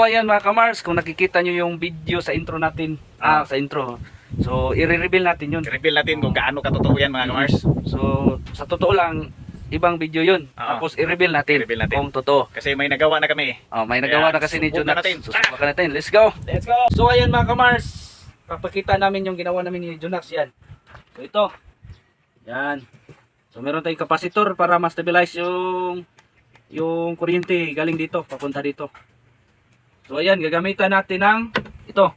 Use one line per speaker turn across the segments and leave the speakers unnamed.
ayan mga kamars, kung nakikita nyo yung video sa intro natin, ah, sa intro. So, i-reveal natin yun.
I-reveal natin kung gaano katotoo yan mga kamars.
So, sa totoo lang, ibang video yun.
Ah.
Tapos, i-reveal natin,
I-reveal natin.
kung totoo.
Kasi may nagawa na kami.
Oh, may nagawa
Ayan,
na kasi ni
subukan
Jonax.
natin.
So, subukan natin. Let's go!
Let's go!
So, ayan mga kamars, papakita namin yung ginawa namin ni Jonax. Yan. So, ito. Yan. So, meron tayong kapasitor para ma-stabilize yung yung kuryente galing dito, papunta dito. So, ayan, gagamitan natin ng ito,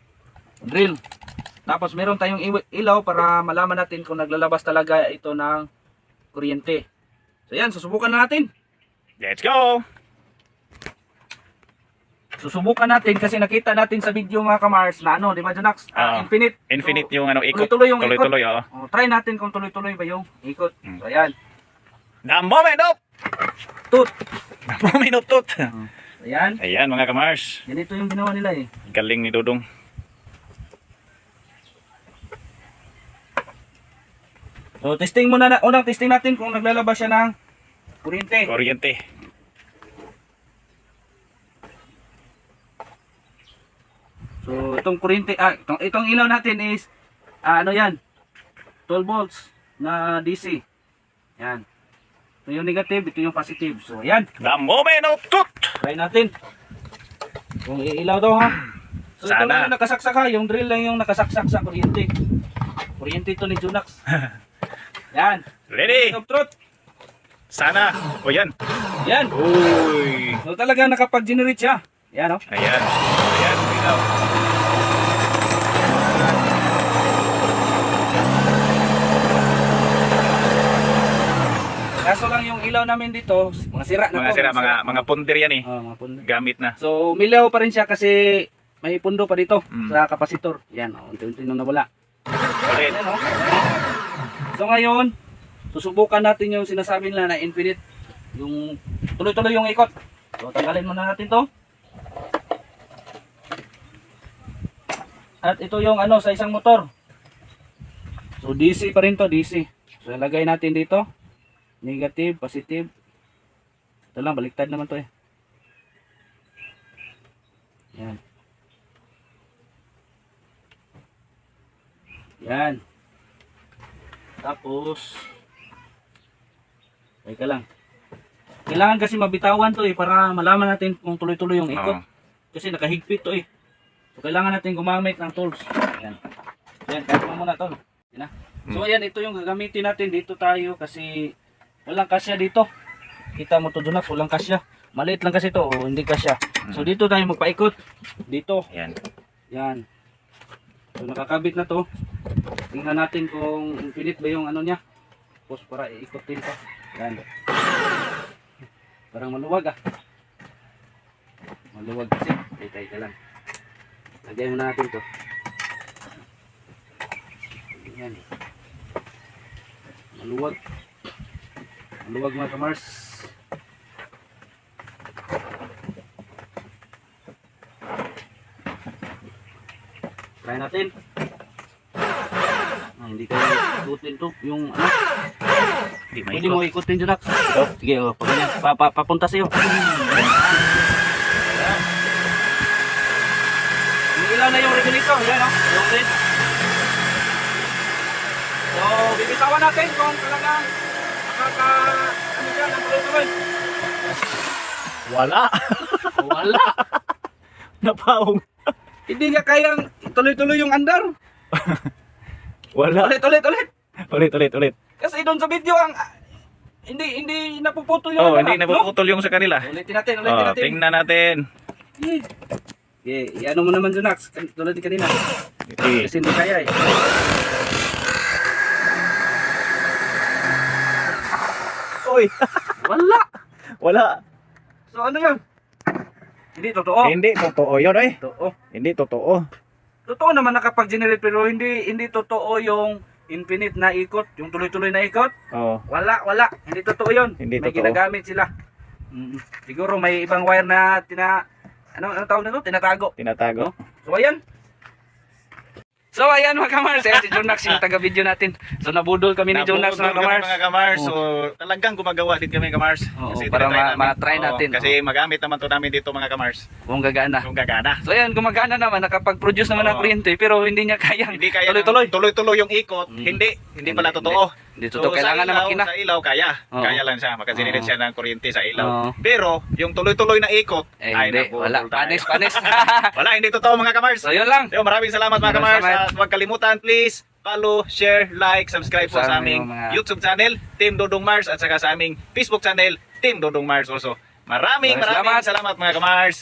drill. Tapos, meron tayong ilaw para malaman natin kung naglalabas talaga ito ng kuryente. So, ayan, susubukan na natin.
Let's go!
Susubukan natin kasi nakita natin sa video mga kamars na ano, di ba Jonax? Ah,
Ah,
infinite.
Infinite
So,
yung ano, ikot.
tuloy-tuloy yung ikot.
Tuloy-tuloy, oo.
Oh, try natin kung tuloy-tuloy ba yung ikot.
Hmm.
So, ayan.
The moment of!
Tut.
The moment of tut!
Ayan.
Ayan mga kamars.
Ganito yung ginawa nila eh.
Galing ni Dudong.
So, testing muna na. Unang testing natin kung naglalabas siya ng kuryente.
Kuryente.
So, itong kuryente, ah, itong, itong ilaw natin is, ah, ano yan? 12 volts na DC. Yan. Ito yung negative, ito yung positive. So, ayan.
The moment of tut!
Try natin. Kung iilaw daw ha. So ito
Sana.
lang yung nakasaksak ha. Yung drill lang yung nakasaksak sa kuryente. Kuryente ito ni Junax. Yan.
Ready?
Top truth.
Sana. O yan.
Yan.
Uy.
So talaga nakapag-generate siya. Yan oh.
Ayan. Ayan. Ikaw.
Kaso lang yung ilaw namin dito, mga sira na
Mga
to.
sira, mga, mga punter yan eh.
Oh, mga pundo.
Gamit na.
So umilaw pa rin siya kasi may pundo pa dito
Mm.
sa kapasitor. Yan oh, unti-unti nang nawala. Yan, oh. So ngayon, susubukan natin yung sinasabi nila na infinite. Yung tuloy-tuloy yung ikot. So tanggalin muna natin to. At ito yung ano sa isang motor. So DC pa rin to, DC. So ilagay natin dito. Negative, positive. Ito lang, baliktad naman to eh. Yan. Yan. Tapos, Teka lang. Kailangan kasi mabitawan to eh para malaman natin kung tuloy-tuloy yung ikot.
Oo.
Kasi nakahigpit to eh. So kailangan natin gumamit ng tools. Yan. Yan, kahit mo muna tol. Yan na. So ayan, ito yung gagamitin natin dito tayo kasi walang kasya dito. Kita mo to Dunax, walang kasya. Maliit lang kasi to, o hindi kasya. So dito tayo magpaikot. Dito.
Ayan.
Yan. So nakakabit na to. Tingnan natin kung infinite ba yung ano niya. Tapos para iikotin to. Yan. Parang maluwag ah. Maluwag kasi. Tay ka lang. Lagyan muna natin to. Yan. Maluwag. Maluwag mga kamars. Try natin. Ah, hindi kayo ikutin to. Yung ano,
Di
pwede
maikot.
mo ikutin dyan, Nak. Sige, oh, pag ganyan, pa, pa, papunta sa'yo. Umiilaw na yung regulator, yan oh. Yung red. So, bibitawan natin kung talagang makaka, ano siya, ng tuloy-tuloy.
Wala.
Wala.
Napaong.
Hindi niya kayang tuloy-tuloy yung andar.
Wala.
Ulit, ulit, ulit.
Ulit, ulit, ulit.
Kasi doon sa video ang hindi hindi napuputol yung
Oh, hindi napuputol yung sa kanila.
Ulitin natin, ulitin
Oh,
natin.
tingnan natin.
Okay, ano mo naman Junax, tulad ni kanina.
Okay.
Kasi hindi kaya eh.
Uy.
Wala.
Wala.
So ano yun? Hindi totoo.
Hindi totoo yun eh.
Totoo.
Hindi totoo.
Totoo naman nakapag-generate pero hindi hindi totoo yung infinite na ikot, yung tuloy-tuloy na ikot.
Oh.
Wala, wala. Hindi totoo yun.
Hindi
may
totoo.
ginagamit sila. Mm, siguro may ibang wire na tina ano ano tawag nito? Tinatago.
Tinatago.
So ayan. So ayan mga kamars, ayan si Jonax yung taga-video natin. So nabudol kami ni Jonax mga
kami,
kamars.
mga kamars. So, talagang gumagawa din kami kamars.
Oo,
Kasi
para ma- ma-try
Oo,
natin,
Kasi
oo.
magamit naman to namin dito mga kamars.
Kung gagana.
Kung gagana.
So ayan, gumagana naman, nakapag-produce naman ng kuryente, pero hindi niya kayang
Hindi kaya
tuloy-tuloy.
tuloy-tuloy yung ikot.
Mm.
Hindi, hindi pala totoo.
Hindi totoo.
sa
Kailangan ng
ilaw,
makina.
Sa ilaw, kaya.
Oo.
Kaya lang siya. Makasinilid
Oo.
siya ng kuryente sa
Oo.
ilaw. Pero, yung tuloy-tuloy na ikot,
Eh,
ay
hindi, wala.
tayo.
Panis, panis.
wala, hindi totoo mga kamars.
so yun lang.
Yo, maraming salamat mga kamars.
salamat.
At huwag kalimutan, please, follow, share, like, subscribe po
Sa
aming
mga-
YouTube channel, Team Dodong Mars, at saka sa aming Facebook channel, Team Dodong Mars also. Maraming
Maraming
maraming salamat mga kamars.